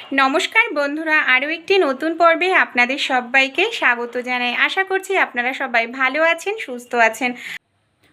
নমস্কার বন্ধুরা, আরও একটি নতুন পর্বে আপনাদের সবাইকে স্বাগত জানাই। আশা করছি আপনারা সবাই ভালো আছেন, সুস্থ আছেন।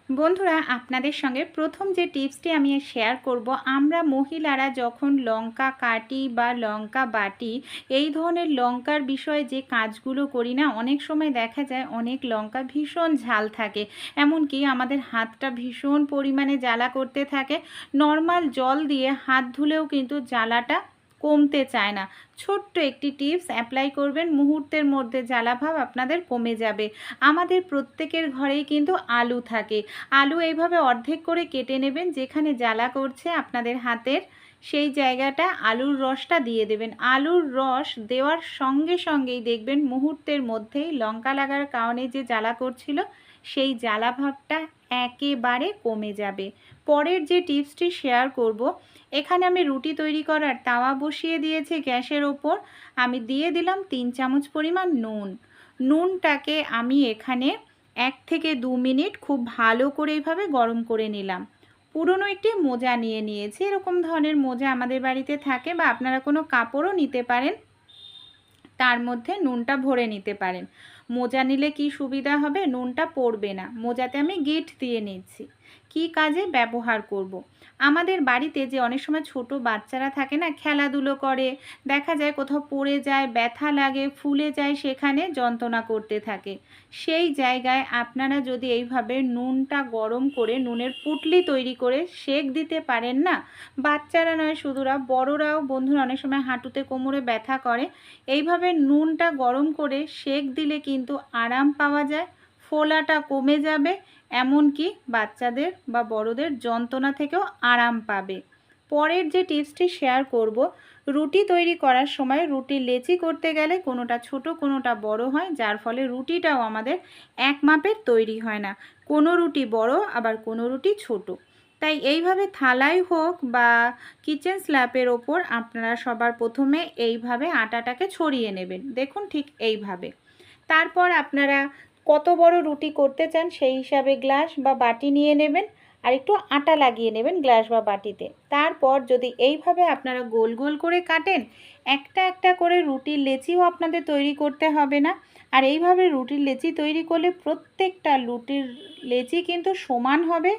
বন্ধুরা, আপনাদের সঙ্গে প্রথম যে টিপসটি আমি শেয়ার করব, আমরা মহিলারা যখন লঙ্কা কাটি বা লঙ্কা বাটি, এই ধরনের লঙ্কার বিষয়ে যে কাজগুলো করি না, অনেক সময় দেখা যায় অনেক লঙ্কা ভীষণ ঝাল থাকে। এমনকি আমাদের হাতটা ভীষণ পরিমাণে জ্বালা করতে থাকে। নর্মাল জল দিয়ে হাত ধুলেও কিন্তু জ্বালাটা কমতে চায় না। ছোট্ট একটি টিপস অ্যাপ্লাই করবেন, মুহূর্তের মধ্যে জ্বালাভাব আপনাদের কমে যাবে। আমাদের প্রত্যেকের ঘরেই কিন্তু আলু থাকে। আলু এইভাবে অর্ধেক করে কেটে নেবেন, যেখানে জ্বালা করছে আপনাদের হাতের, সেই জায়গাটা আলুর রসটা দিয়ে দেবেন। আলুর রস দেওয়ার সঙ্গে সঙ্গেই দেখবেন মুহূর্তের মধ্যেই লঙ্কা লাগার কারণে যে জ্বালা করছিল, সেই জ্বালা ভাবটা একেবারে কমে যাবে। পরের যে টিপসটি শেয়ার করব এখানে আমি রুটি তৈরি করার তাওয়া বসিয়ে দিয়েছি গ্যাসের ওপর। আমি দিয়ে দিলাম তিন চামচ পরিমাণ নুন। নুনটাকে আমি এখানে এক থেকে দু মিনিট খুব ভালো করে এইভাবে গরম করে নিলাম। পুরনো একটি মোজা নিয়ে নিয়েছি। এরকম ধরনের মোজা আমাদের বাড়িতে থাকে বা আপনারা কোনো কাপড়ও নিতে পারেন। তার মধ্যে নুনটা ভরে নিতে পারেন। মোজা নিলে কি সুবিধা হবে? নুনটা পড়বে না। মোজাতে আমি গিট দিয়ে নিচ্ছি। কি কাজে ব্যবহার করব। আমাদের বাড়িতে যে অনেক সময় ছোট বাচ্চারা থাকে না, খেলাধুলো করে, দেখা যায় কোথাও পড়ে যায়, ব্যথা লাগে, ফুলে যায়, সেখানে যন্ত্রণা করতে থাকে। সেই জায়গায় আপনারা যদি এইভাবে নুনটা গরম করে, নুনের পুটলি তৈরি করে সেক দিতে পারেন না? বাচ্চারা নয়, শুধুরা, বড়রাও, বন্ধুরা অনেক সময় হাঁটুতে কোমরে ব্যথা করে। এইভাবে নুনটা গরম করে সেক দিলে কিন্তু আরাম পাওয়া যায়, ফোলাটা কমে যাবে এমনকি বাচ্চাদের বা বড়দের যন্ত্রণা থেকেও আরাম পাবে। পরের যে টিপসটি শেয়ার করব, রুটি তৈরি করার সময় রুটি লেচি করতে গেলে কোনোটা ছোট, কোনোটা বড় হয়, যার ফলে রুটিটাও আমাদের এক মাপের তৈরি হয় না। কোনো রুটি বড়, আবার কোনো রুটি ছোট। তাই এইভাবে থালাই হোক বা কিচেন স্ল্যাপের ওপর আপনারা সবার প্রথমে এইভাবে আটাটাকে ছড়িয়ে নেবেন। দেখুন ঠিক এইভাবে। তারপর আপনারা কত বড় রুটি করতে চান সেই হিসাবে গ্লাস বা বাটি নিয়ে নেবেন আর একটু আটা লাগিয়ে নেবেন গ্লাস বা বাটিতে। তারপর যদি এইভাবে আপনারা গোল গোল করে কাটেন, একটা একটা করে রুটির লেচিও আপনাদের তৈরি করতে হবে না। আর এইভাবে রুটির লেচি তৈরি করলে প্রত্যেকটা রুটির লেচি কিন্তু সমান হবে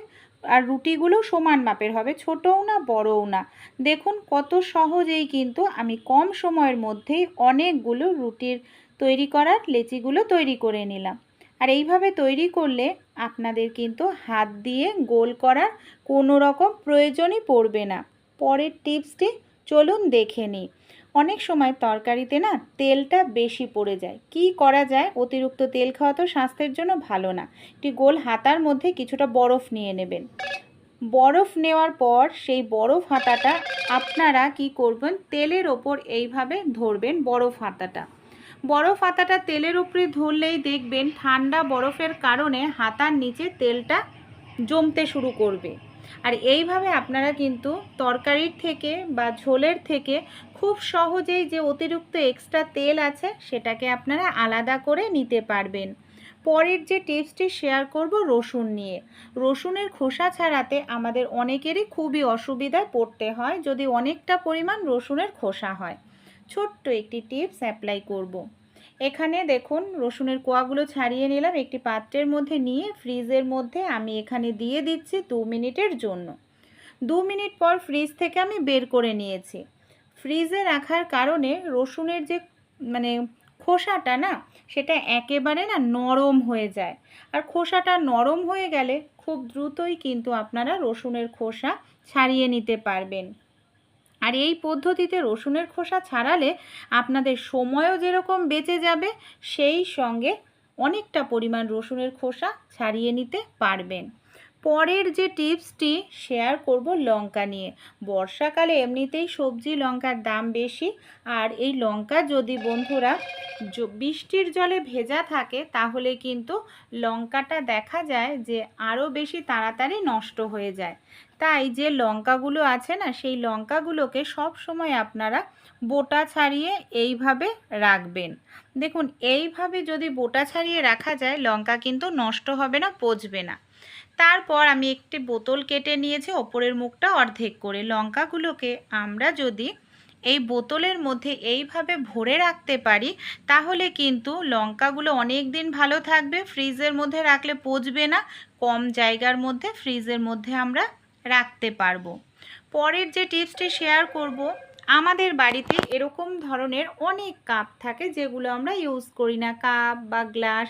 আর রুটিগুলো সমান মাপের হবে, ছোটও না, বড়ও না। দেখুন কত সহজেই কিন্তু আমি কম সময়ের মধ্যেই অনেকগুলো রুটির তৈরি করার লেচিগুলো তৈরি করে নিলাম। আর এইভাবে তৈরি করলে আপনাদের কিন্তু হাত দিয়ে গোল করার কোনো রকম প্রয়োজনই পড়বে না। পরের টিপসটি চলুন দেখে নিই। অনেক সময় তরকারিতে না তেলটা বেশি পড়ে যায়। কি করা যায়? অতিরিক্ত তেল খাওয়া তো স্বাস্থ্যের জন্য ভালো না। একটি গোল হাতার মধ্যে কিছুটা বরফ নিয়ে নেবেন। বরফ নেওয়ার পর সেই বরফ হাতাটা আপনারা কি করবেন? তেলের ওপর এইভাবে ধরবেন বরফ হাতাটা। বরফ হাতাটা তেলের উপরে ধরলেই দেখবেন ঠান্ডা বরফের কারণে হাতার নিচে তেলটা জমতে শুরু করবে। আর এইভাবে আপনারা কিন্তু তরকারির থেকে বা ঝোলের থেকে খুব সহজেই যে অতিরিক্ত এক্সট্রা তেল আছে সেটাকে আপনারা আলাদা করে নিতে পারবেন। পরের যে টিপসটি শেয়ার করব রসুন নিয়ে। রসুনের খোসা ছাড়াতে আমাদের অনেকেরই খুবই অসুবিধায় পড়তে হয়, যদি অনেকটা পরিমাণ রসুনের খোসা হয়। ছোট্ট একটি টিপস অ্যাপ্লাই করব। এখানে দেখুন, রসুনের কোয়াগুলো ছাড়িয়ে নিলাম, একটি পাত্রের মধ্যে নিয়ে ফ্রিজের মধ্যে আমি এখানে দিয়ে দিচ্ছি দু মিনিটের জন্য। দু মিনিট পর ফ্রিজ থেকে আমি বের করে নিয়েছি। ফ্রিজে রাখার কারণে রসুনের যে মানে খোসাটা না, সেটা একেবারে না নরম হয়ে যায়। আর খোসাটা নরম হয়ে গেলে খুব দ্রুতই কিন্তু আপনারা রসুনের খোসা ছাড়িয়ে নিতে পারবেন। আর এই পদ্ধতিতে রসুনের খোসা ছাড়ালে আপনাদের সময়ও যেরকম বেঁচে যাবে, সেই সঙ্গে অনেকটা পরিমাণ রসুনের খোসা ছাড়িয়ে নিতে পারবেন। পরের যে টিপসটি, শেয়ার করব লঙ্কা নিয়ে। বর্ষাকালে এমনিতেই সবজি লঙ্কার দাম বেশি, আর এই লঙ্কা যদি বন্ধুরা বৃষ্টির জলে ভেজা থাকে, তাহলে কিন্তু লঙ্কাটা দেখা যায় যে আরও বেশি তাড়াতাড়ি নষ্ট হয়ে যায়। তাই যে লঙ্কাগুলো আছে না, সেই লঙ্কাগুলোকে সব সময় আপনারা বোটা ছাড়িয়ে এইভাবে রাখবেন। দেখুন, এইভাবে যদি বোটা ছাড়িয়ে রাখা যায়, লঙ্কা কিন্তু নষ্ট হবে না, পচবে না। তারপর আমি একটি বোতল কেটে নিয়েছি, ওপরের মুখটা অর্ধেক করে। লঙ্কাগুলোকে আমরা যদি এই বোতলের মধ্যে এইভাবে ভরে রাখতে পারি, তাহলে কিন্তু লঙ্কাগুলো অনেক দিন ভালো থাকবে। ফ্রিজের মধ্যে রাখলে পচবে না, কম জায়গার মধ্যে, ফ্রিজের মধ্যে আমরা রাখতে পারব। পরের যে টিপসটি শেয়ার করব, আমাদের বাড়িতে এরকম ধরনের অনেক কাপ থাকে যেগুলো আমরা ইউজ করি না, কাপ বা গ্লাস।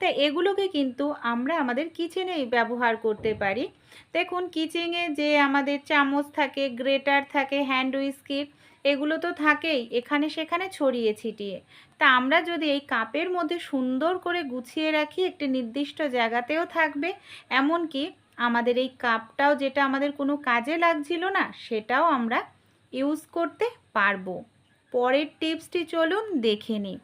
তা এগুলোকে কিন্তু আমরা আমাদের কিচেনে ব্যবহার করতে পারি। দেখুন, কিচেনে যে আমাদের চামচ থাকে, গ্রেটার থাকে, হ্যান্ড উইস্কিট এগুলো তো থাকেই, এখানে সেখানে ছড়িয়ে ছিটিয়ে। তা আমরা যদি এই কাপের মধ্যে সুন্দর করে গুছিয়ে রাখি, একটি নির্দিষ্ট জায়গাতেও থাকবে, এমনকি আমাদের এই কাপটাও যেটা আমাদের কোনো কাজে লাগছিল না, সেটাও আমরা ইউজ করতে পারব। পরের টিপসটি চলুন দেখে নিই।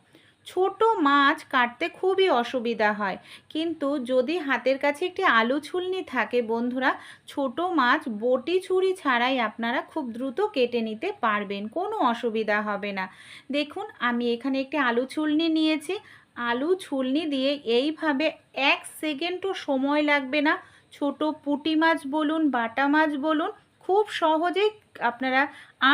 ছোট মাছ কাটতে খুবই অসুবিধা হয়, কিন্তু যদি হাতের কাছে একটি আলু ছুলনি থাকে বন্ধুরা, ছোট মাছ বটি ছুরি ছাড়াই আপনারা খুব দ্রুত কেটে নিতে পারবেন, কোনো অসুবিধা হবে না। দেখুন, আমি এখানে একটি আলু ছুলনি নিয়েছি। আলু ছুলনি দিয়ে এইভাবে এক সেকেন্ডও সময় লাগবে না। ছোট পুঁটি মাছ বলুন বাটা মাছ বলুন খুব সহজেই আপনারা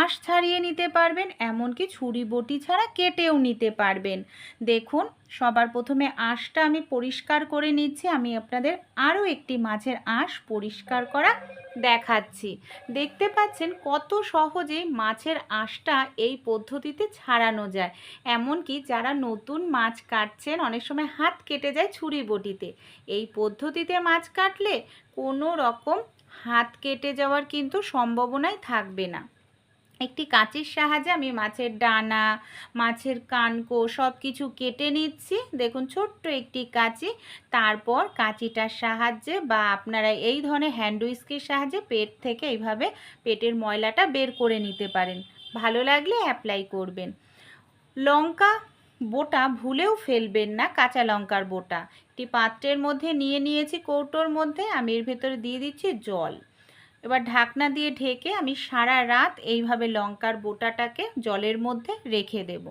আঁশ ছাড়িয়ে নিতে পারবেন, এমনকি ছুরি বটি ছাড়া কেটেও নিতে পারবেন। দেখুন, সবার প্রথমে আঁশটা আমি পরিষ্কার করে নিচ্ছি। আমি আপনাদের আরও একটি মাছের আঁশ পরিষ্কার করা দেখাচ্ছি। দেখতে পাচ্ছেন কত সহজে মাছের আঁশটা এই পদ্ধতিতে ছাড়ানো যায়। এমনকি যারা নতুন মাছ কাটছেন, অনেক সময় হাত কেটে যায় ছুরি বটিতে। এই পদ্ধতিতে মাছ কাটলে কোনো রকম হাত কেটে যাওয়ার কিন্তু সম্ভাবনাই থাকবে না। একটি কাঁচির সাহায্যে আমি মাছের ডানা, মাছের কানকো সব কিছু কেটে নিচ্ছি। দেখুন, ছোট্ট একটি কাঁচি। তারপর কাঁচিটার সাহায্যে বা আপনারা এই ধরনের হ্যান্ড উইস্কের সাহায্যে পেট থেকে এইভাবে পেটের ময়লাটা বের করে নিতে পারেন। ভালো লাগলে অ্যাপ্লাই করবেন। লঙ্কা বোটা ভুলেও ফেলবেন না কাঁচা লঙ্কার বোটা। একটি পাত্রের মধ্যে নিয়ে নিয়েছি কৌটোর মধ্যে, আমি এর ভেতরে দিয়ে দিচ্ছি জল। এবার ঢাকনা দিয়ে ঢেকে আমি সারা রাত এইভাবে লঙ্কার বোটাটাকে জলের মধ্যে রেখে দেব।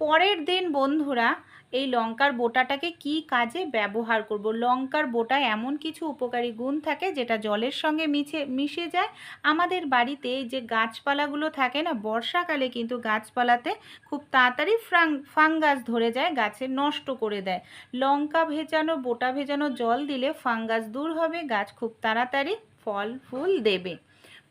পরের দিন বন্ধুরা, এই লঙ্কার বোটাটাকে কি কাজে ব্যবহার করব? লঙ্কার বোটায় এমন কিছু উপকারী গুণ থাকে যেটা জলের সঙ্গে মিশে মিশে যায়? আমাদের বাড়িতে যে গাছপালাগুলো থাকে না, বর্ষাকালে কিন্তু গাছপালাতে খুব তাড়াতাড়ি ফ্রাং, ফাঙ্গাস ধরে যায়, গাছে নষ্ট করে দেয়। লঙ্কা ভেজানো, বোটা ভেজানো জল দিলে ফাঙ্গাস দূর হবে, গাছ খুব তাড়াতাড়ি ফল, ফুল দেবে।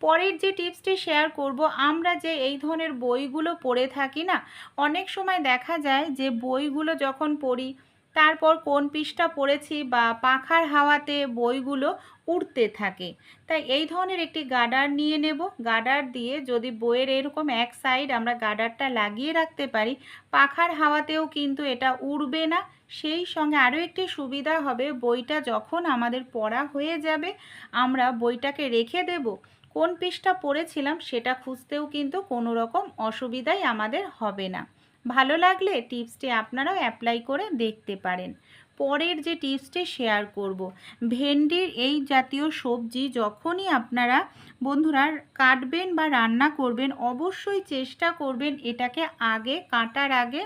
পরের যে টিপসটি শেয়ার করব, আমরা যে এই ধরনের বইগুলো পড়ে থাকি না, অনেক সময় দেখা যায় যে বইগুলো যখন পড়ি, তারপর কোন পৃষ্ঠা পড়েছি বা পাখার হাওয়াতে বইগুলো উড়তে থাকে। তাই এই ধরনের একটি গার্ডার নিয়ে নেব। গার্ডার দিয়ে যদি বইয়ের এরকম এক সাইড আমরা গার্ডারটা লাগিয়ে রাখতে পারি, পাখার হাওয়াতেও কিন্তু এটা উড়বে না। সেই সঙ্গে আরও একটি সুবিধা হবে, বইটা যখন আমাদের পড়া হয়ে যাবে, আমরা বইটাকে রেখে দেব। কোন পৃষ্ঠা পড়েছিলাম সেটা খুঁজতেও কিন্তু কোনো রকম অসুবিধাই আমাদের হবে না। ভালো লাগলে টিপসটি আপনারাও অ্যাপ্লাই করে দেখতে পারেন। পরের যে টিপসটি শেয়ার করব। ভেন্ডির এই জাতীয় সবজি যখনই আপনারা বন্ধুরা কাটবেন বা রান্না করবেন, অবশ্যই চেষ্টা করবেন এটাকে আগে কাটার আগে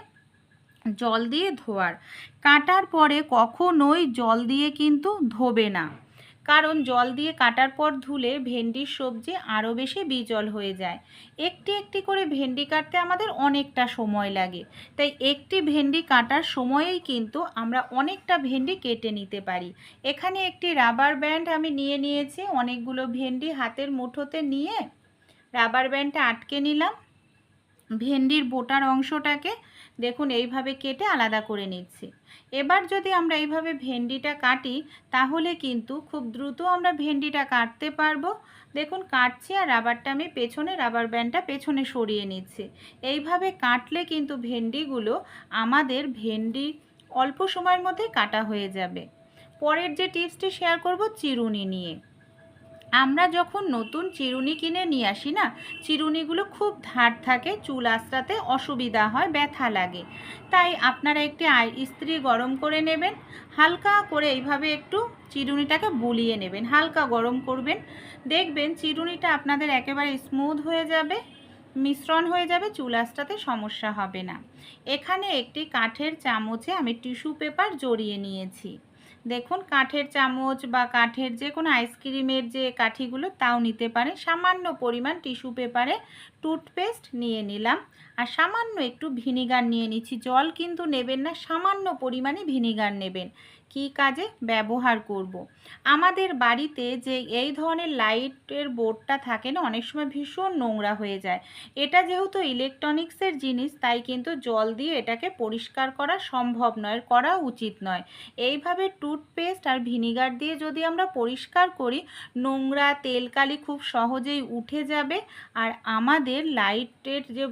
জল দিয়ে ধোয়ার। কাটার পরে কখনোই জল দিয়ে কিন্তু ধোবে না। কারণ জল দিয়ে কাটার পর ধুলে ভেন্ডির সবজি আরও বেশি বিজল হয়ে যায়। একটি একটি করে ভেন্ডি কাটতে আমাদের অনেকটা সময় লাগে। তাই একটি ভেন্ডি কাটার সময়েই কিন্তু আমরা অনেকটা ভেন্ডি কেটে নিতে পারি। এখানে একটি রাবার ব্যান্ড আমি নিয়ে নিয়েছি। অনেকগুলো ভেন্ডি হাতের মুঠোতে নিয়ে রাবার ব্যান্ডটা আটকে নিলাম। ভেন্ডির বোটার অংশটাকে দেখুন এইভাবে কেটে আলাদা করে নিচ্ছি। এবার যদি আমরা এইভাবে ভেন্ডিটা কাটি, তাহলে কিন্তু খুব দ্রুত আমরা ভেন্ডিটা কাটতে পারব। দেখুন কাটছি আর রাবারটা আমি পেছনে, রাবার ব্যান্ডটা পেছনে সরিয়ে নিচ্ছি। এইভাবে কাটলে কিন্তু ভেন্ডিগুলো আমাদের ভেন্ডি অল্প সময়ের মধ্যে কাটা হয়ে যাবে। পরের যে টিপসটি শেয়ার করব, চিরুনি নিয়ে। আমরা যখন নতুন চিরুনি কিনে নিয়ে আসি না, চিরুনিগুলো খুব ধার থাকে, চুল আঁচড়াতে অসুবিধা হয়, ব্যথা লাগে। তাই আপনারা একটি ইস্ত্রি গরম করে নেবেন, হালকা করে এইভাবে একটু চিরুনিটাকে বুলিয়ে নেবেন, হালকা গরম করবেন। দেখবেন চিরুনিটা আপনাদের একেবারে স্মুথ হয়ে যাবে, মিশ্রণ হয়ে যাবে, চুল আঁচড়াতে সমস্যা হবে না। এখানে একটি কাঠের চামচে আমি টিস্যু পেপার জড়িয়ে নিয়েছি। দেখুন, কাঠের চামচ বা কাঠের যে কোনো আইসক্রিমের যে কাঠিগুলো, তাও নিতে পারেন। সামান্য পরিমাণ টিস্যু পেপারে টুথপেস্ট নিয়ে নিলাম। আর সামান্য একটু ভিনিগার নিয়ে নিচ্ছি। জল কিন্তু নেবেন না, সামান্য পরিমাণে ভিনিগার নেবেন। কী কাজে? ব্যবহার করব। আমাদের বাড়িতে যে এই ধরনের লাইটের বোর্ডটা থাকে না, অনেক সময় ভীষণ নোংরা হয়ে যায়। এটা যেহেতু ইলেকট্রনিক্সের জিনিস, তাই কিন্তু জল দিয়ে এটাকে পরিষ্কার করা সম্ভব নয় করা উচিত নয়। এইভাবে টুথপেস্ট আর ভিনিগার দিয়ে যদি আমরা পরিষ্কার করি, নোংরা তেলকালি খুব সহজেই উঠে যাবে। আর আমাদের লাইটের যে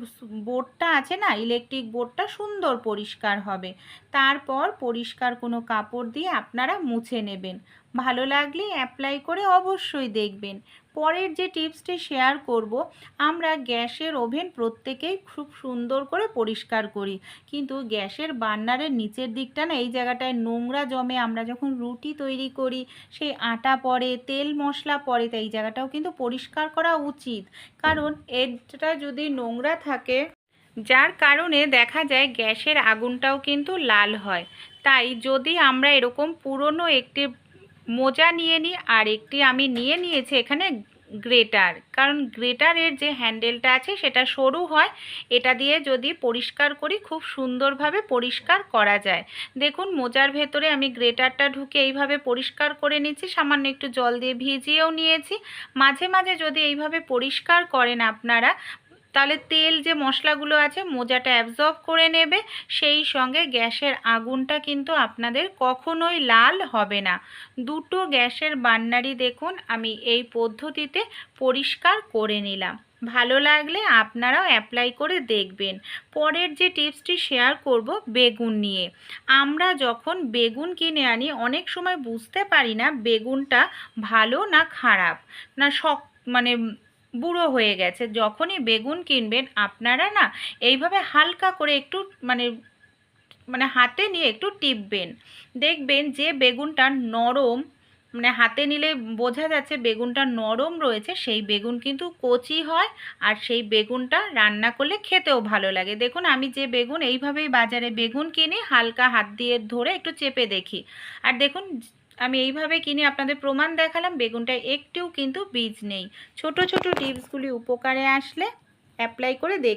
বোর্ডটা আছে না, ইলেকট্রিক বোর্ডটা সুন্দর পরিষ্কার হবে। তারপর পরিষ্কার কোনো কাপড় দিয়ে আপনারা মুছে নেবেন। ভালো লাগলে অ্যাপ্লাই করে অবশ্যই দেখবেন। পরের যে টিপসটি শেয়ার করব, আমরা গ্যাসের ওভেন প্রত্যেকেই খুব সুন্দর করে পরিষ্কার করি। কিন্তু গ্যাসের বার্নারের নিচের দিকটা না, এই জায়গাটায় নোংরা জমে আমরা যখন রুটি তৈরি করি, সেই আটা পড়ে, তেল মশলা পড়ে, তাই এই জায়গাটাও কিন্তু পরিষ্কার করা উচিত। কারণ এটা যদি নোংরা থাকে, যার কারণে দেখা যায় গ্যাসের আগুনটাও কিন্তু লাল হয়। তাই যদি আমরা এরকম পুরনো একটি মোজা নিয়ে নিই আর একটি আমি নিয়ে নিয়েছি এখানে গ্রেটার। কারণ গ্রেটারের যে হ্যান্ডেলটা আছে সেটা সরু হয়, এটা দিয়ে যদি পরিষ্কার করি, খুব সুন্দরভাবে পরিষ্কার করা যায়। দেখুন, মোজার ভেতরে আমি গ্রেটারটা ঢুকে এইভাবে পরিষ্কার করে নিচ্ছি সামান্য একটু জল দিয়ে ভিজিয়েও নিয়েছি। মাঝে মাঝে যদি এইভাবে পরিষ্কার করেন আপনারা তাহলে তেল যে মশলাগুলো আছে মোজাটা অ্যাবজর্ব করে নেবে, সেই সঙ্গে গ্যাসের আগুনটা কিন্তু আপনাদের কখনোই লাল হবে না। দুটো গ্যাসের বান্নারই দেখুন, আমি এই পদ্ধতিতে পরিষ্কার করে নিলাম। ভালো লাগলে আপনারাও অ্যাপ্লাই করে দেখবেন। পরের যে টিপসটি শেয়ার করব বেগুন নিয়ে। আমরা যখন বেগুন কিনে আনি, অনেক সময় বুঝতে পারি না বেগুনটা ভালো না খারাপ। না শক মানে বুড়ো হয়ে গেছে। যখনই বেগুন কিনবেন, আপনারা না এইভাবে হালকা করে একটু মানে মানে হাতে নিয়ে একটু টিপবেন। দেখবেন যে বেগুনটা নরম মানে হাতে নিলে বোঝা যাচ্ছে বেগুনটা নরম রয়েছে, সেই বেগুন কিন্তু কচি হয় আর সেই বেগুনটা রান্না করলে খেতেও ভালো লাগে। দেখুন, আমি যে বেগুন, এইভাবেই বাজারে বেগুন কিনি, হালকা হাত দিয়ে ধরে একটু চেপে দেখি। আর দেখুন আমি এইভাবে কিনে আপনাদের প্রমাণ দেখালাম বেগুনটায় একটিও কিন্তু বীজ নেই। ছোট ছোট টিপসগুলি উপকারে আসলে অ্যাপ্লাই করে দেখ